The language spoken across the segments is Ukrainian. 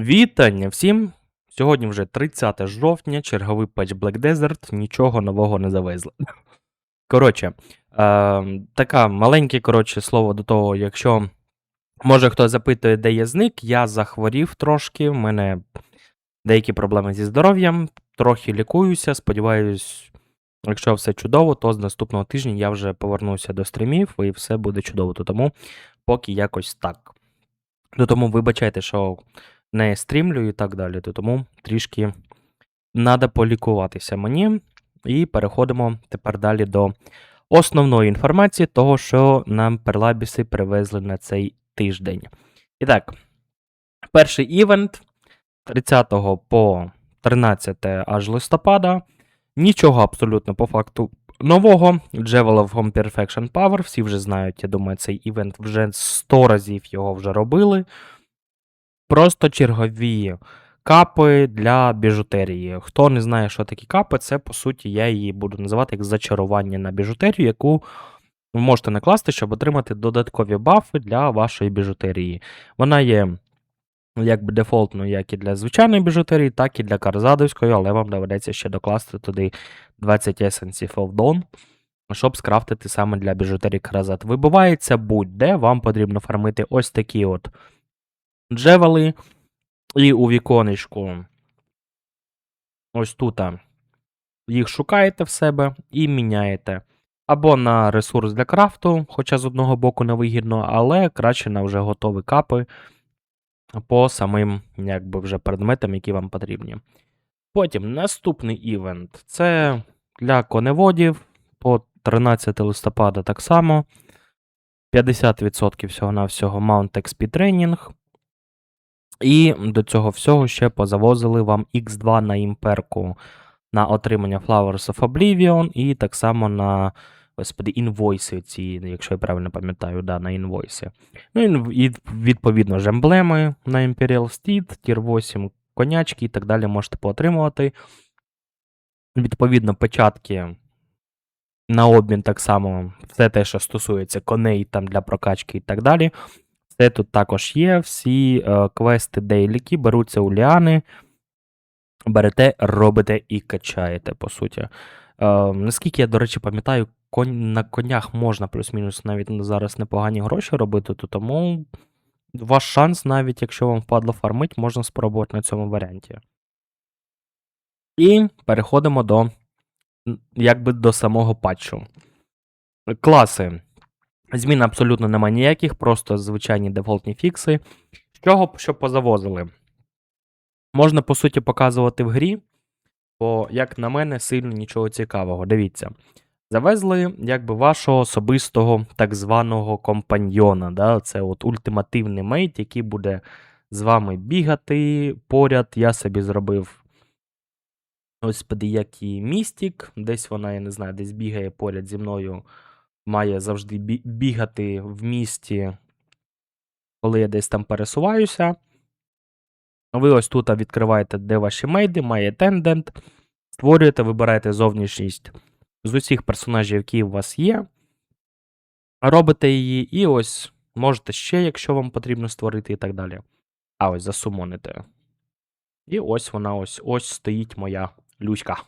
Вітання всім! Сьогодні вже 30 жовтня, черговий патч Black Desert, нічого нового не завезли. Коротше, е, така маленьке коротше, слово до того, якщо може хто запитує, де я зник, я захворів трошки, в мене деякі проблеми зі здоров'ям, трохи лікуюся. Сподіваюсь, якщо все чудово, то з наступного тижня я вже повернуся до стрімів і все буде чудово. То Тому поки якось так. То Тому вибачайте, що не стрімлю і так далі. То тому трішки треба полікуватися мені. І переходимо тепер далі до основної інформації, того, що нам перлабіси привезли на цей тиждень. І так, перший івент 30 по 13 аж листопада. Нічого абсолютно по факту нового. Javel of Home Perfection Power. Всі вже знають, я думаю, цей івент вже 100 разів його вже робили. Просто чергові капи для біжутерії. Хто не знає, що такі капи, це по суті я її буду називати як зачарування на біжутерію, яку ви можете накласти, щоб отримати додаткові бафи для вашої біжутерії. Вона є якби дефолтною як і для звичайної біжутерії, так і для карзадовської, але вам доведеться ще докласти туди 20 Essence of Dawn, щоб скрафтити саме для біжутерії каразат. Вибивається будь-де, вам потрібно фармити ось такі от джевели. І у віконечку. Ось тут. Їх шукаєте в себе і міняєте. Або на ресурс для крафту, хоча з одного боку невигідно, але краще на вже готові капи по самим якби, вже предметам, які вам потрібні. Потім наступний івент це для коневодів по 13 листопада так само. 50% всього-навсього Mount XP тренінг. І до цього всього ще позавозили вам X2 на імперку на отримання Flowers of Oblivion, і так само на господи, інвойси ці, якщо я правильно пам'ятаю, да, на інвойси. Ну і відповідно ж емблеми на Imperial Steed, Tier 8 конячки і так далі можете поотримувати. Відповідно, печатки на обмін так само, все те, що стосується коней там для прокачки і так далі. Це тут також є. Всі е, квести дейліки беруться у ліани, берете, робите і качаєте, по суті. Е, наскільки я, до речі, пам'ятаю, конь, на конях можна плюс-мінус навіть зараз непогані гроші робити, то тому ваш шанс, навіть якщо вам впадло фармить, можна спробувати на цьому варіанті. І переходимо до якби до самого патчу. Класи. Змін абсолютно немає ніяких, просто звичайні дефолтні фікси. З чого що позавозили? Можна, по суті, показувати в грі, бо, як на мене, сильно нічого цікавого. Дивіться. Завезли якби вашого особистого так званого компаньйона. Да? Це от ультимативний мейт, який буде з вами бігати поряд. Я собі зробив. Ось як і містік. Десь вона, я не знаю, десь бігає поряд зі мною має завжди бігати в місті, коли я десь там пересуваюся. Ви ось тут відкриваєте, де ваші мейди, має тендент, створюєте, вибираєте зовнішність з усіх персонажів, які у вас є. Робите її, і ось можете ще, якщо вам потрібно створити, і так далі. А ось засумоните. І ось вона ось ось стоїть моя люська.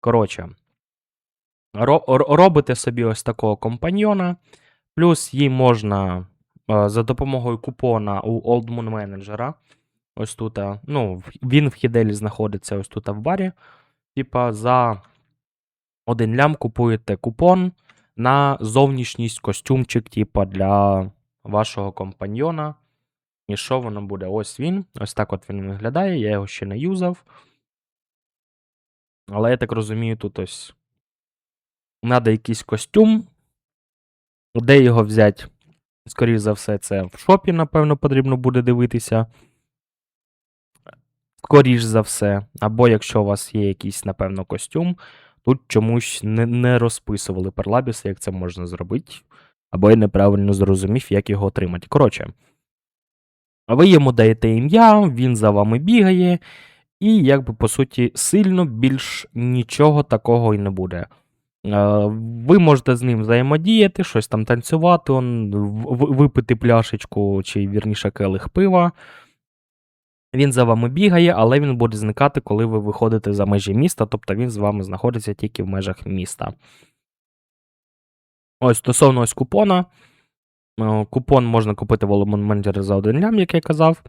Коротше, робите собі ось такого компаньйона, плюс їй можна е, за допомогою купона у Old Moon Manager, ось тут, ну, він в Хіделі знаходиться ось тут в барі. Типа, за один лям купуєте купон на зовнішність костюмчик, типа, для вашого компаньйона. І що воно буде? Ось він. Ось так от він виглядає. Я його ще не юзав. Але я так розумію, тут ось Надо якийсь костюм. Де його взяти? Скоріше за все, це в шопі, напевно, потрібно буде дивитися. Скоріш за все. Або якщо у вас є якийсь, напевно, костюм, тут чомусь не не розписували перлабіси, як це можна зробити. Або я неправильно зрозумів, як його отримати. Коротше, ви йому даєте ім'я, він за вами бігає, і, якби, по суті, сильно більш нічого такого і не буде. Ви можете з ним взаємодіяти, щось там танцювати, он, випити пляшечку, чи вірніше келих пива. Він за вами бігає, але він буде зникати, коли ви виходите за межі міста, тобто він з вами знаходиться тільки в межах міста. Ось стосовно ось купона. Е, Купон можна купити в Element Manager за один лям, як я казав.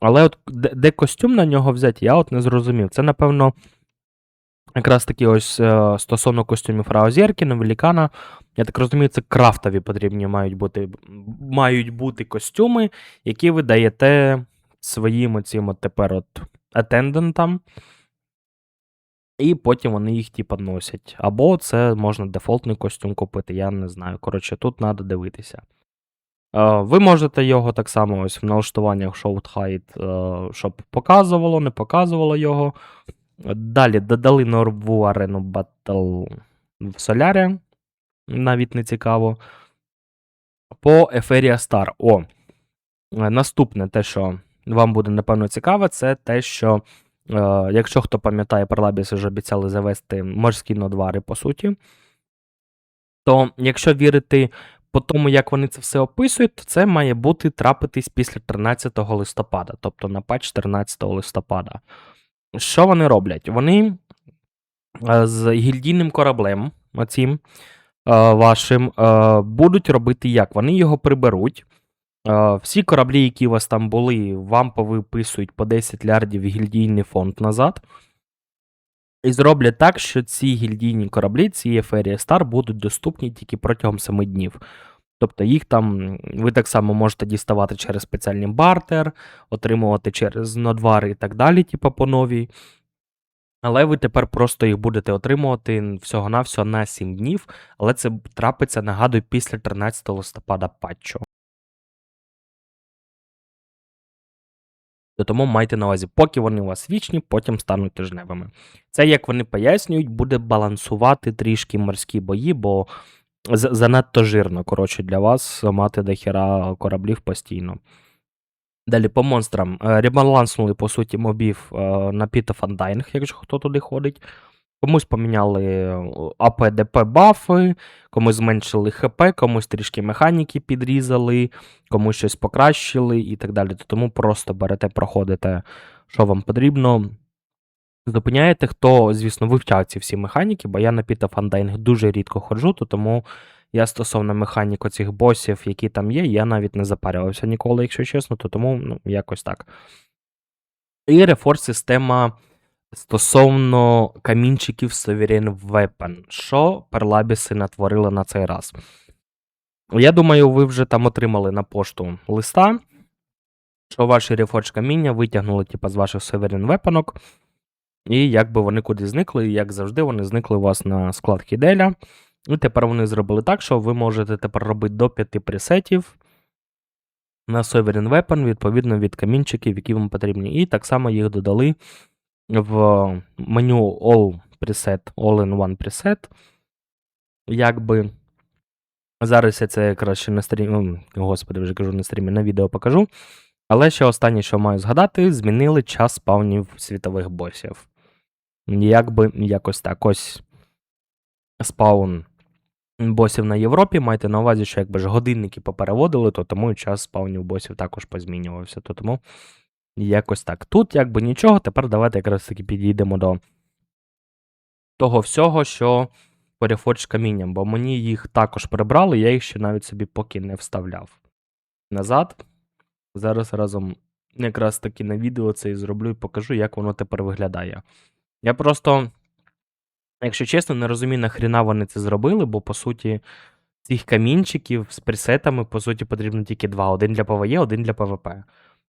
Але от де костюм на нього взяти, я от не зрозумів. Це, напевно, якраз таки ось е, стосовно костюмів Раузєркіна, Велікана. Я так розумію, це крафтові потрібні мають бути, мають бути костюми, які ви даєте своїм оцім от тепер от атендентам. І потім вони їх типа носять. Або це можна дефолтний костюм купити, я не знаю. Коротше, тут треба дивитися. Е, Ви можете його так само ось в налаштуваннях Show Height, е, щоб показувало, не показувало його. Далі додали нову арену Battle в Солярі. Навіть не цікаво. По Eferia Star. О. Наступне те, що вам буде, напевно, цікаве, це те, що, е, якщо хто пам'ятає, Парлабіс вже обіцяли завести морські нодвари, по суті. То, якщо вірити по тому, як вони це все описують, то це має бути трапитись після 13 листопада, тобто на патч 13 листопада. Що вони роблять? Вони е, з гільдійним кораблем, оцім е, вашим, е, будуть робити як? Вони його приберуть. Всі кораблі, які у вас там були, вам повиписують по 10 лярдів гільдійний фонд назад. І зроблять так, що ці гільдійні кораблі, ці Еферія Стар, будуть доступні тільки протягом 7 днів. Тобто їх там ви так само можете діставати через спеціальний бартер, отримувати через нодвари і так далі, типу по новій. Але ви тепер просто їх будете отримувати всього-навсього на 7 днів, але це трапиться, нагадую, після 13 листопада патчу. То Тому майте на увазі, поки вони у вас вічні, потім стануть тижневими. Це, як вони пояснюють, буде балансувати трішки морські бої, бо занадто жирно, коротше, для вас мати дохера кораблів постійно. Далі по монстрам. Е, Ребаланснули, по суті, мобів е, на of Undying, якщо хто туди ходить. Комусь поміняли АП-ДП бафи, комусь зменшили ХП, комусь трішки механіки підрізали, комусь щось покращили і так далі. Тому просто берете, проходите, що вам потрібно. Зупиняєте, хто, звісно, вивчав ці всі механіки, бо я на of дуже рідко ходжу, то тому я стосовно механік оцих босів, які там є, я навіть не запарювався ніколи, якщо чесно, то тому ну, якось так. І рефорс система стосовно камінчиків Sovereign Weapon. Що перлабіси натворили на цей раз? Я думаю, ви вже там отримали на пошту листа, що ваші рефорж каміння витягнули типу, з ваших Sovereign Weapon, і якби вони куди зникли, і як завжди, вони зникли у вас на склад Хіделя. І тепер вони зробили так, що ви можете тепер робити до 5 пресетів на Sovereign Weapon, відповідно від камінчиків, які вам потрібні. І так само їх додали в меню All Preset, All-in-One Preset. Якби зараз я це якраз ще на стрімі, господи, вже кажу на стрімі, на відео покажу. Але ще останнє, що маю згадати, змінили час спавнів світових босів. Якби якось так ось спаун босів на Європі. Майте на увазі, що якби ж годинники попереводили, то тому і час спаунів босів також позмінювався. То тому якось так. Тут якби нічого, тепер давайте якраз таки підійдемо до того всього, що Reforged камінням, бо мені їх також прибрали, я їх ще навіть собі поки не вставляв. Назад. Зараз разом якраз таки на відео це і зроблю і покажу, як воно тепер виглядає. Я просто, якщо чесно, не розумію, нахріна вони це зробили, бо по суті цих камінчиків з пресетами, по суті, потрібно тільки два: один для ПВЕ, один для ПВП.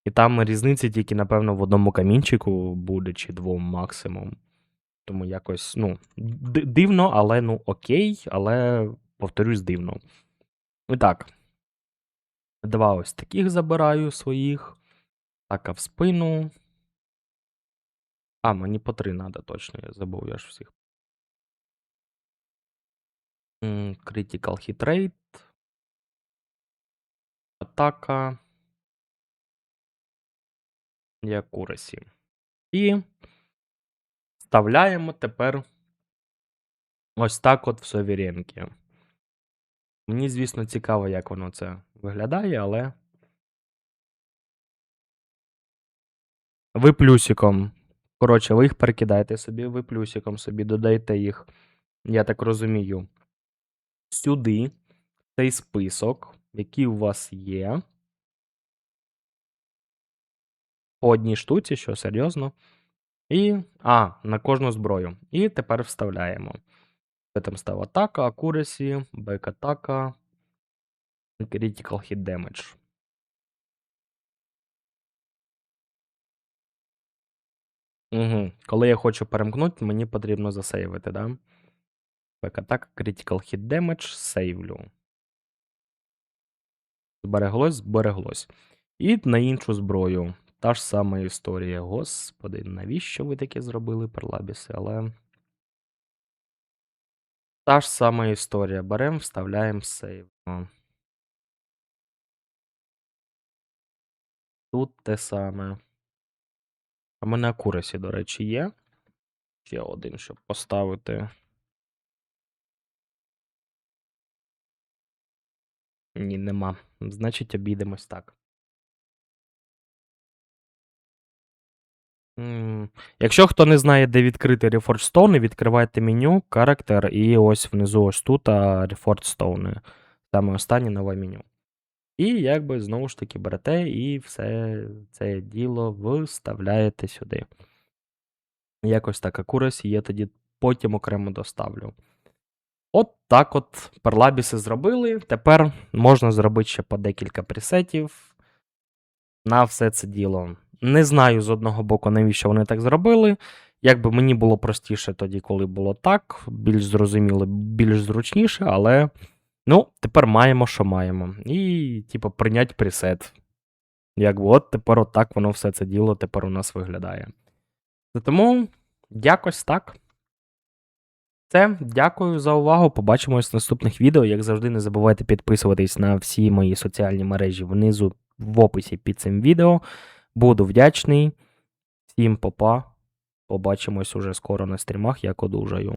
І там різниця тільки, напевно, в одному камінчику буде, чи двом максимум. Тому якось, ну, ди- дивно, але ну окей, але повторюсь, дивно. І так. Два ось таких забираю своїх. Така в спину. А, мені по три треба точно, я забув, я ж всіх. Critical Hit Rate. Атака. І Accuracy. І вставляємо тепер ось так от в совіренки. Мені, звісно, цікаво, як воно це виглядає, але ви плюсиком. Коротше, ви їх перекидаєте собі, ви плюсиком собі додаєте їх, я так розумію, сюди, цей список, який у вас є. По одній штуці, що серйозно. І. А, на кожну зброю. І тепер вставляємо. Там став атака, accuracy, back атака, critical hit damage. Угу. Коли я хочу перемкнути, мені потрібно засейвити, да? Back атака, critical hit damage, сейвлю. Збереглось, збереглось. І на іншу зброю. Та ж сама історія. Господи, навіщо ви таке зробили, перлабіси? Але. Та ж сама історія. Беремо, вставляємо сейв. Тут те саме. А мене акурасі, до речі, є. Ще один, щоб поставити. Ні, нема. Значить, обійдемось так. Якщо хто не знає, де відкрити Reforged Stone, відкривайте меню, характер, і ось внизу ось тут Reforged Stone. Саме останнє нове меню. І якби знову ж таки берете і все це діло вставляєте сюди. Якось так акурасі я тоді потім окремо доставлю. От так от перлабіси зробили. Тепер можна зробити ще по декілька пресетів на все це діло. Не знаю з одного боку, навіщо вони так зробили. Якби мені було простіше тоді, коли було так, більш зрозуміло, більш зручніше, але ну, тепер маємо, що маємо. І, типу, прийняти пресет. Якби от тепер отак воно все це діло тепер у нас виглядає. Тому якось так. Все, дякую за увагу. Побачимось в наступних відео. Як завжди, не забувайте підписуватись на всі мої соціальні мережі внизу в описі під цим відео. Буду вдячний. Всім попа. Побачимось уже скоро на стрімах, як одужаю.